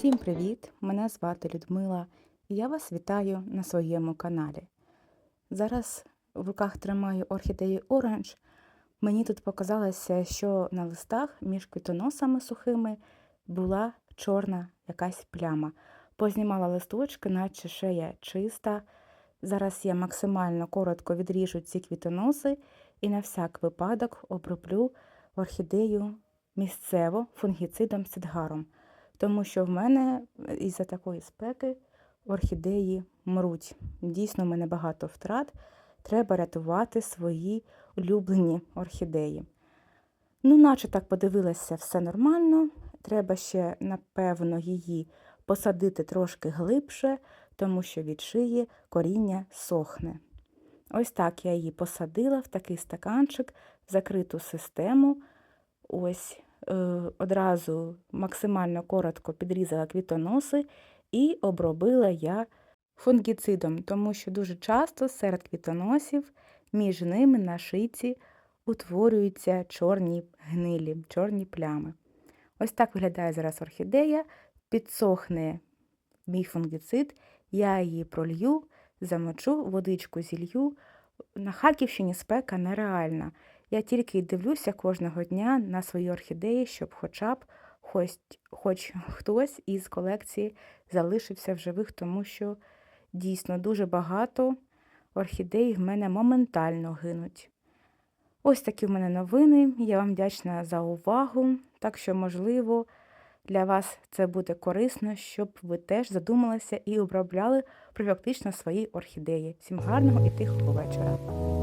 Всім привіт! Мене звати Людмила і я вас вітаю на своєму каналі. Зараз в руках тримаю орхідею Оранж. Мені тут показалося, що на листах між квітоносами сухими була чорна якась пляма. Познімала листочки, наче шея чиста. Зараз я максимально коротко відріжу ці квітоноси і на всяк випадок оброблю орхідею місцево фунгіцидом сидгаром тому що в мене е, із-за такої спеки орхідеї мруть. Дійсно, в мене багато втрат. Треба рятувати свої улюблені орхідеї. Ну, наче так подивилася, все нормально. Треба ще, напевно, її посадити трошки глибше, тому що від шиї коріння сохне. Ось так я її посадила в такий стаканчик, в закриту систему. Ось одразу максимально коротко підрізала квітоноси і обробила я фунгіцидом, тому що дуже часто серед квітоносів між ними на шиці утворюються чорні гнилі, чорні плями. Ось так виглядає зараз орхідея, підсохне мій фунгіцид, я її пролью, замочу, водичку зілью. На Харківщині спека нереальна. Я тільки й дивлюся кожного дня на свої орхідеї, щоб хоча б хоч, хоч хтось із колекції залишився в живих, тому що дійсно дуже багато орхідей в мене моментально гинуть. Ось такі в мене новини. Я вам вдячна за увагу. Так що, можливо, для вас це буде корисно, щоб ви теж задумалися і обробляли профілактично свої орхідеї. Всім гарного і тихого вечора!